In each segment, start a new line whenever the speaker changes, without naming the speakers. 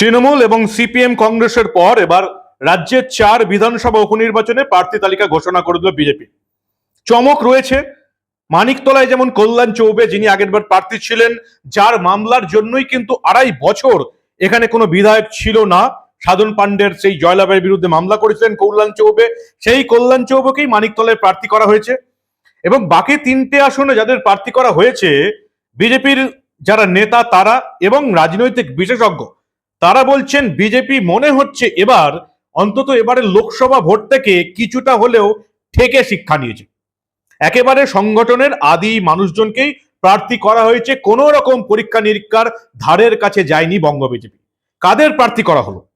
তৃণমূল এবং সিপিএম কংগ্রেসের পর এবার রাজ্যের চার বিধানসভা উপনির্বাচনে প্রার্থী তালিকা ঘোষণা করে দিল বিজেপি। চমক রয়েছে, মানিকতলায় যেমন কল্যাণ চৌবে, যিনি আগেরবার প্রার্থী ছিলেন, যার মামলার জন্যই কিন্তু আড়াই বছর এখানে কোনো বিধায়ক ছিল না। সাধন পাণ্ডের সেই জয়লাভের বিরুদ্ধে মামলা করেছিলেন কল্যাণ চৌবে। সেই কল্যাণ চৌবেকেই মানিকতলায় প্রার্থী করা হয়েছে এবং বাকি তিনটে আসনে যাদের প্রার্থী করা হয়েছে, বিজেপির যারা নেতা, তারা এবং রাজনৈতিক বিশেষজ্ঞ তারা বলছেন, বিজেপি মনে হচ্ছে এবার অন্তত এবারে লোকসভা ভোট থেকে কিছুটা হলেও ঠেকে শিক্ষা নিয়েছে। একেবারে সংগঠনের আদি মানুষজনকেই প্রার্থী করা হয়েছে, কোনো রকম পরীক্ষা নিরীক্ষার ধারের কাছে যায়নি বঙ্গ বিজেপি। কাদের প্রার্থী করা হলো?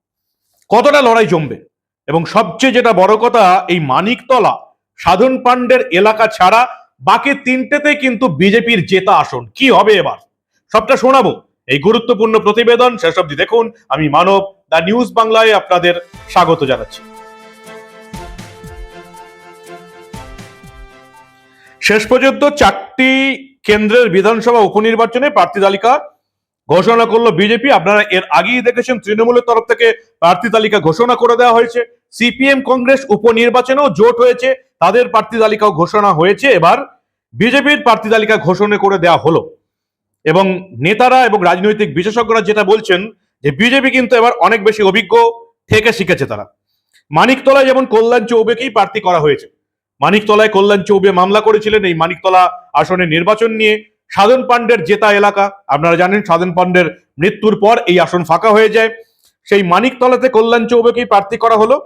কতটা লড়াই জমবে? এবং সবচেয়ে যেটা বড় কথা, এই মানিকতলা সাধন পাণ্ডের এলাকা ছাড়া বাকি তিনটেতে কিন্তু বিজেপির জেতা আসন। কি হবে এবার? সবটা শোনাবো। এই গুরুত্বপূর্ণ প্রতিবেদন শেষ অব্দি দেখুন। আমি মানব দা নিউজ বাংলায় আপনাদের স্বাগত জানাচ্ছি। শেষ পর্যন্ত চারটি কেন্দ্রের বিধানসভা উপনির্বাচনে প্রার্থী তালিকা ঘোষণা করল বিজেপি। আপনারা এর আগেই দেখেছেন, তৃণমূলের তরফ থেকে প্রার্থী তালিকা ঘোষণা করে দেওয়া হয়েছে। সিপিএম কংগ্রেস উপনির্বাচনেও জোট হয়েছে, তাদের প্রার্থী তালিকাও ঘোষণা হয়েছে। এবার বিজেপির প্রার্থী তালিকা ঘোষণা করে দেওয়া হলো। এবং নেতারা এবং রাজনৈতিক বিশেষজ্ঞরা যেটা বলছেন যে বিজেপি কিন্তু এবার অনেক বেশি অভিজ্ঞ থেকে শিখেছে তারা। মানিকতলায় যেমন কল্যাণ চৌবেকেই প্রার্থী করা হয়েছে। মানিকতলায় কল্যাণ চৌবে মামলা করেছিলেন এই মানিকতলা আসনের নির্বাচন নিয়ে। সাধন পাণ্ডের জেতা এলাকা, আপনারা জানেন সাধন পাণ্ডের মৃত্যুর পর এই আসন ফাঁকা হয়ে যায়। সেই মানিকতলাতে কল্যাণ চৌবেকেই প্রার্থী করা হলো।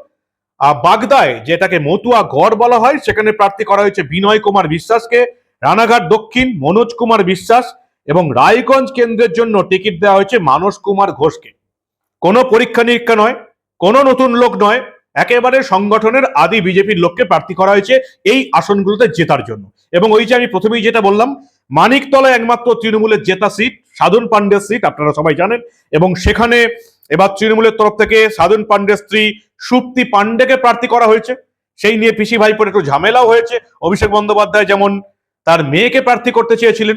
আর বাগদায়, যেটাকে মতুয়া গড় বলা হয়, সেখানে প্রার্থী করা হয়েছে বিনয় কুমার বিশ্বাসকে। রানাঘাট দক্ষিণ, মনোজ কুমার বিশ্বাস এবং রায়গঞ্জ কেন্দ্রের জন্য টিকিট দেওয়া হয়েছে মানস কুমার ঘোষকে। কোনো পরীক্ষা নিরীক্ষা নয়, কোনো নতুন লোক নয়, একেবারে সংগঠনের আদি বিজেপির লোককে প্রার্থী করা হয়েছে এই আসনগুলোতে জেতার জন্য। এবং ওই যে আমি প্রথমেই যেটা বললাম, মানিকতলায় একমাত্র তৃণমূলের জেতা সিট, সাধন পাণ্ডের সিট, আপনারা সবাই জানেন। এবং সেখানে এবার তৃণমূলের তরফ থেকে সাধন পাণ্ডের স্ত্রী সুপ্তি পাণ্ডেকে প্রার্থী করা হয়েছে। সেই নিয়ে পিসি ভাইপোর একটু ঝামেলাও হয়েছে। অভিষেক বন্দ্যোপাধ্যায় যেমন তার মেয়েকে প্রার্থী করতে চেয়েছিলেন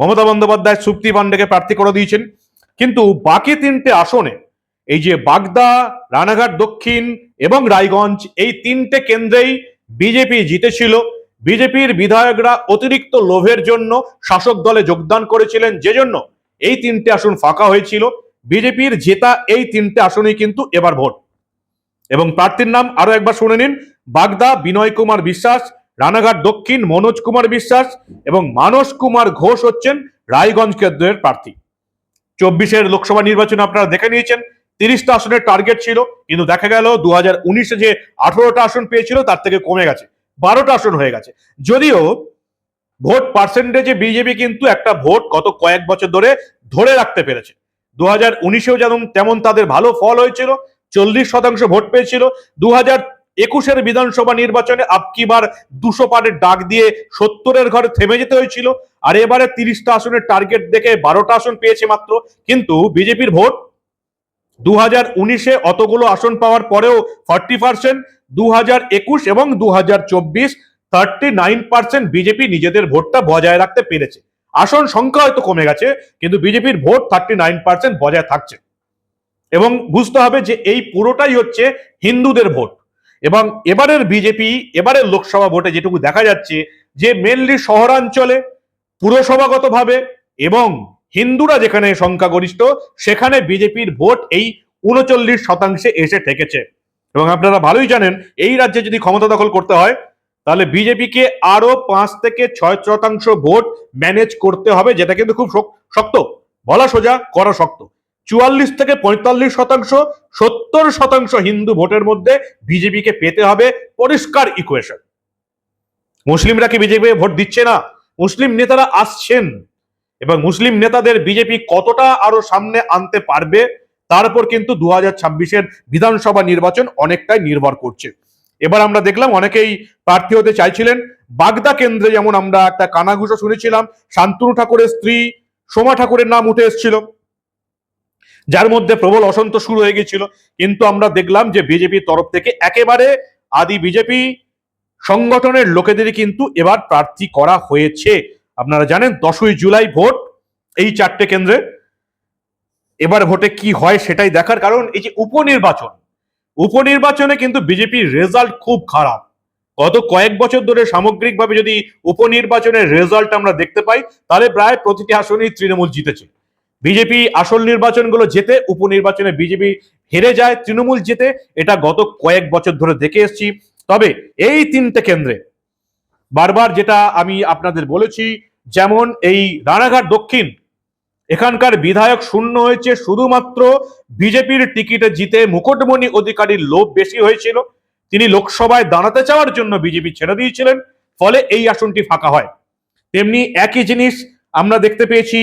মমতা বন্দ্যোপাধ্যায় সুপ্তি পাণ্ডেকে প্রার্থী করে দিয়েছেন। কিন্তু বাকি তিনটে আসনে, এই যে বাগদা, রানাঘাট দক্ষিণ এবং রায়গঞ্জ, এই তিনটে কেন্দ্রেই বিজেপি জিতেছিল। বিজেপির বিধায়করা অতিরিক্ত লোভের জন্য শাসক দলে যোগদান করেছিলেন যে জন্য এই তিনটে আসন ফাঁকা হয়েছিল। বিজেপির জেতা এই তিনটে আসনেই কিন্তু এবার ভোট। এবং প্রার্থীর নাম আরও একবার শুনে নিন, বাগদা, বিনয় কুমার বিশ্বাস রানাঘাট দক্ষিণ মনোজ কুমার বিশ্বাস এবং মানস কুমার ঘোষ হচ্ছেন রায়গঞ্জ কেন্দ্রের প্রার্থী। চব্বিশের লোকসভা নির্বাচনে আপনারা দেখে নিয়েছেন, তিরিশটা আসনের টার্গেট ছিল, কিন্তু দেখা গেল দু হাজার উনিশে যে আঠারোটা আসন পেয়েছিল, তার থেকে কমে গেছে, বারোটা আসন হয়ে গেছে। যদিও ভোট পার্সেন্টেজে বিজেপি কিন্তু একটা ভোট গত কয়েক বছর ধরে ধরে রাখতে পেরেছে। দু হাজার উনিশেও যেমন, তেমন তাদের ভালো ফল হয়েছিল, চল্লিশ শতাংশ ভোট পেয়েছিল দু হাজার একুশের বিধানসভা নির্বাচনে আপকিবার দুশো পারের ডাক দিয়ে সত্তরের ঘরে থেমে যেতে হয়েছিল। আর এবারে তিরিশটা আসনের টার্গেট দেখে বারোটা আসন পেয়েছে মাত্র। কিন্তু বিজেপির ভোট? দু হাজার উনিশে অতগুলো আসন পাওয়ার পরেও ফর্টি পার্সেন্ট দু হাজার একুশ এবং দু হাজার চব্বিশ, থার্টি নাইন পার্সেন্ট বিজেপি নিজেদের ভোটটা বজায় রাখতে পেরেছে। আসন সংখ্যা হয়তো কমে গেছে, কিন্তু বিজেপির ভোট থার্টি নাইন পার্সেন্ট বজায় থাকছে। এবং বুঝতে হবে যে এই পুরোটাই হচ্ছে হিন্দুদের ভোট। এবং এবারের বিজেপি, এবারের লোকসভা ভোটে যেটুকু দেখা যাচ্ছে যে মেনলি শহরাঞ্চলে পুরসভাগতভাবে এবং হিন্দুরা যেখানে সংখ্যাগরিষ্ঠ, সেখানে বিজেপির ভোট এই উনচল্লিশ শতাংশে এসে ঠেকেছে। এবং আপনারা ভালোই জানেন, এই রাজ্যে যদি ক্ষমতা দখল করতে হয়, তাহলে বিজেপিকে আরও পাঁচ থেকে ছয় শতাংশ ভোট ম্যানেজ করতে হবে, যেটা কিন্তু খুব শক্ত। বলা সোজা, করা শক্ত। চুয়াল্লিশ থেকে পঁয়তাল্লিশ শতাংশ, সত্তর শতাংশ হিন্দু ভোটের মধ্যে বিজেপিকে পেতে হবে পরিষ্কার ইকুয়েশন মুসলিমরা কি বিজেপি ভোট দিচ্ছে না? মুসলিম নেতারা আসছেন। এবং মুসলিম নেতাদের বিজেপি কতটা আরও সামনে আনতে পারবে, তার উপর কিন্তু দু হাজার ছাব্বিশের বিধানসভা নির্বাচন অনেকটাই নির্ভর করছে। এবার আমরা দেখলাম অনেকেই প্রার্থী হতে চাইছিলেন। বাগদা কেন্দ্রে যেমন আমরা একটা কানাঘুষো শুনেছিলাম, শান্তনু ঠাকুরের স্ত্রী সোমা ঠাকুরের নাম উঠে এসেছিল। যার মধ্যে প্রবল অসন্তোষ শুরু হয়ে গেছিল কিন্তু আমরা দেখলাম যে বিজেপির তরফ থেকে একেবারে আদি বিজেপি সংগঠনের লোকেদেরই কিন্তু এবার প্রার্থী করা হয়েছে। আপনারা জানেন, দশই জুলাই ভোট এই চারটে কেন্দ্রে। এবার ভোটে কি হয় সেটাই দেখার কারণ এই যে উপনির্বাচন। উপনির্বাচনে কিন্তু বিজেপির রেজাল্ট খুব খারাপ। গত কয়েক বছর ধরে সামগ্রিকভাবে যদি উপনির্বাচনের রেজাল্ট আমরা দেখতে পাই, তাহলে প্রায় প্রতিটি আসনেই তৃণমূল জিতেছে। বিজেপি আসল নির্বাচনগুলো জেতে, উপনির্বাচনে বিজেপি হেরে যায়, তৃণমূল জেতে, এটা গত কয়েক বছর ধরে দেখে এসেছি। তবে এই তিনটে কেন্দ্রে বারবার যেটা আমি আপনাদের বলেছি, যেমন এই রানাঘাট দক্ষিণ, এখানকার বিধায়ক শূন্য হয়েছে, শুধুমাত্র বিজেপির টিকিটে জিতে মুকুটমণি অধিকারীর লোভ বেশি হয়েছিল। তিনি লোকসভায় দাঁড়াতে চাওয়ার জন্য বিজেপি ছেড়ে দিয়েছিলেন, ফলে এই আসনটি ফাঁকা হয়। তেমনি একই জিনিস আমরা দেখতে পেয়েছি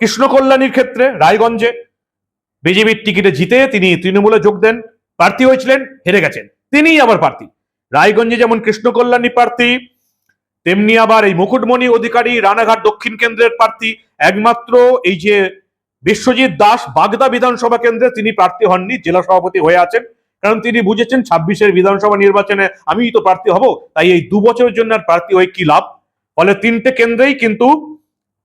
কৃষ্ণ কল্যাণীর ক্ষেত্রে রায়গঞ্জে বিজেপির টিকিটে জিতে তিনি তৃণমূলে যোগ দেন, প্রার্থী হয়েছিলেন, হেরে গেছেন। তিনিই আবার প্রার্থী। রায়গঞ্জে যেমন কৃষ্ণ কল্যাণী প্রার্থী, তেমনি আবার এই মুকুটমণি অধিকারী রানাঘাট দক্ষিণ কেন্দ্রের প্রার্থী, একমাত্র এই যে বিশ্বজিৎ দাস বাগদা বিধানসভা কেন্দ্রে তিনি প্রার্থী হননি, জেলা সভাপতি হয়ে আছেন। কারণ তিনি বুঝেছেন ছাব্বিশের বিধানসভা নির্বাচনে আমিই তো প্রার্থী হব, তাই এই দু বছরের জন্য আর প্রার্থী হয়ে কি লাভ? ফলে তিনটে কেন্দ্রেই কিন্তু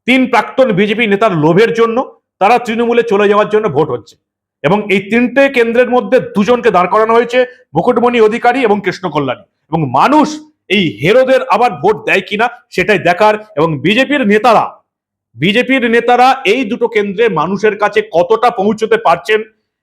তিন প্রাক্তন বিজেপি নেতার লোভের জন্য তারা তৃণমূলে চলে যাওয়ার জন্য ভোট হচ্ছে। এবং এই তিনটে কেন্দ্রের মধ্যে দুজনকে দাঁড় করানো হয়েছে, মুকুটমণি অধিকারী এবং কৃষ্ণ কল্যাণী। এবং মানুষ এই হেরোদের আবার ভোট দেয় কিনা সেটাই দেখার এবং বিজেপির নেতারা বিজেপির নেতারা এই দুটো কেন্দ্রে মানুষের কাছে কতটা পৌঁছতে পারছেন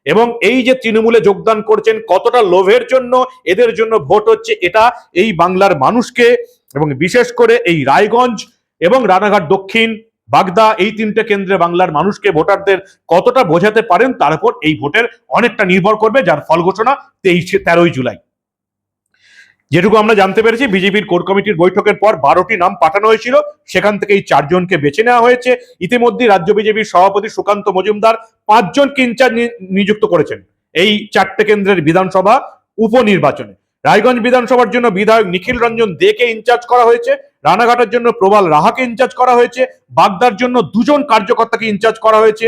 এবং এই যে তৃণমূলে যোগদান করছেন, কতটা লোভের জন্য এদের জন্য ভোট হচ্ছে, এটা এই বাংলার মানুষকে এবং বিশেষ করে এই রায়গঞ্জ এবং রানাঘাট দক্ষিণ বাগদা এই তিনটে কেন্দ্রে বাংলার মানুষকে ভোটারদের কতটা বোঝাতে পারেন তার উপর এই ভোটের অনেকটা নির্ভর করবে, যার ফল ঘোষণা তেইশে, তেরোই জুলাই। যেটুকু আমরা জানতে পেরেছি, বিজেপির কোর কমিটির বৈঠকের পর বারোটি নাম পাঠানো হয়েছিল, সেখান থেকে এই চারজনকে বেছে নেওয়া হয়েছে। ইতিমধ্যে রাজ্য বিজেপির সভাপতি সুকান্ত মজুমদার পাঁচজনকে ইনচার্জ নিযুক্ত করেছেন। এই চারটে কেন্দ্রের বিধানসভা উপনির্বাচনে। রায়গঞ্জ বিধানসভার জন্য বিধায়ক নিখিল রঞ্জন দেকে ইনচার্জ করা হয়েছে। রানাঘাটের জন্য প্রবাল রাহাকে ইনচার্জ করা হয়েছে, বাগদার জন্য দুজন কার্যকর্তাকে ইনচার্জ করা হয়েছে,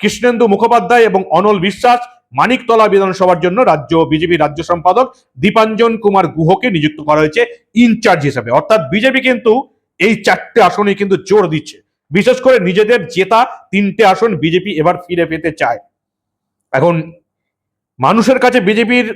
কৃষ্ণেন্দু মুখোপাধ্যায় এবং অনল বিশ্বাস। মানিকতলা বিধানসভার জন্য রাজ্য বিজেপি রাজ্য সম্পাদক দীপাঞ্জন কুমার গুহকে নিযুক্ত করা হয়েছে ইনচার্জ হিসেবে। অর্থাৎ বিজেপি কিন্তু এই চারটে আসনে কিন্তু জোর দিচ্ছে। বিশেষ করে নিজেদের জেতা তিনটে আসন বিজেপি এবার ফিরে পেতে চায়। এখন মানুষের কাছে বিজেপির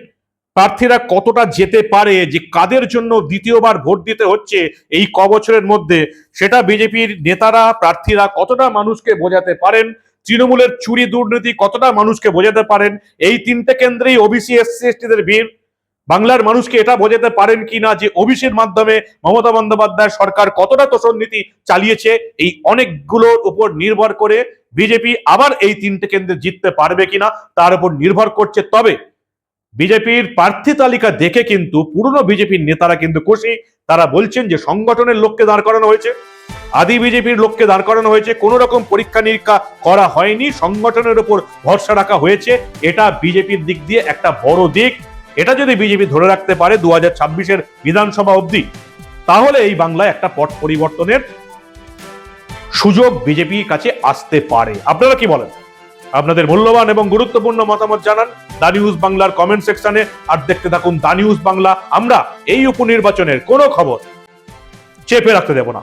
প্রার্থীরা কতটা যেতে পারে, যে কাদের জন্য দ্বিতীয়বার ভোট দিতে হচ্ছে এই ক বছরের মধ্যে, সেটা বিজেপির নেতারা, প্রার্থীরা কতটা মানুষকে বোঝাতে পারেন, তৃণমূলের চুরি দুর্নীতি কতটা মানুষকে বোঝাতে পারেন, এই তিনটে কেন্দ্রেই ওবিসি, এসসি, এসটিদের ভিড়। বাংলার মানুষকে এটা বোঝাতে পারেন কিনা যে ওবিসির মাধ্যমে মমতা বন্দ্যোপাধ্যায় সরকার কতটা তোষণ নীতি চালিয়েছে, এই অনেকগুলোর উপর নির্ভর করে বিজেপি আবার এই তিনটে কেন্দ্রে জিততে পারবে কিনা, তার উপর নির্ভর করছে তবে বিজেপির প্রার্থী তালিকা দেখে কিন্তু পুরনো বিজেপির নেতারা কিন্তু খুশি। তারা বলছেন যে সংগঠনের লোককে দাঁড় করানো হয়েছে, আদি বিজেপির লোককে দাঁড় করানো হয়েছে, কোন রকম পরীক্ষা নিরীক্ষা করা হয়নি, সংগঠনের উপর ভরসা রাখা হয়েছে। এটা বিজেপির দিক দিয়ে একটা বড় দিক। এটা যদি বিজেপি ধরে রাখতে পারে দু হাজার বিধানসভা অবধি, তাহলে এই বাংলায় একটা পট পরিবর্তনের সুযোগ বিজেপির কাছে আসতে পারে। আপনারা কি বলেন? আপনাদের মূল্যবান এবং গুরুত্বপূর্ণ মতামত জানান দা নিউজ বাংলার কমেন্ট সেকশনে, আর দেখতে থাকুন দা নিউজ বাংলা। আমরা এই উপনির্বাচনের কোনো খবর চেপে রাখতে দেব না।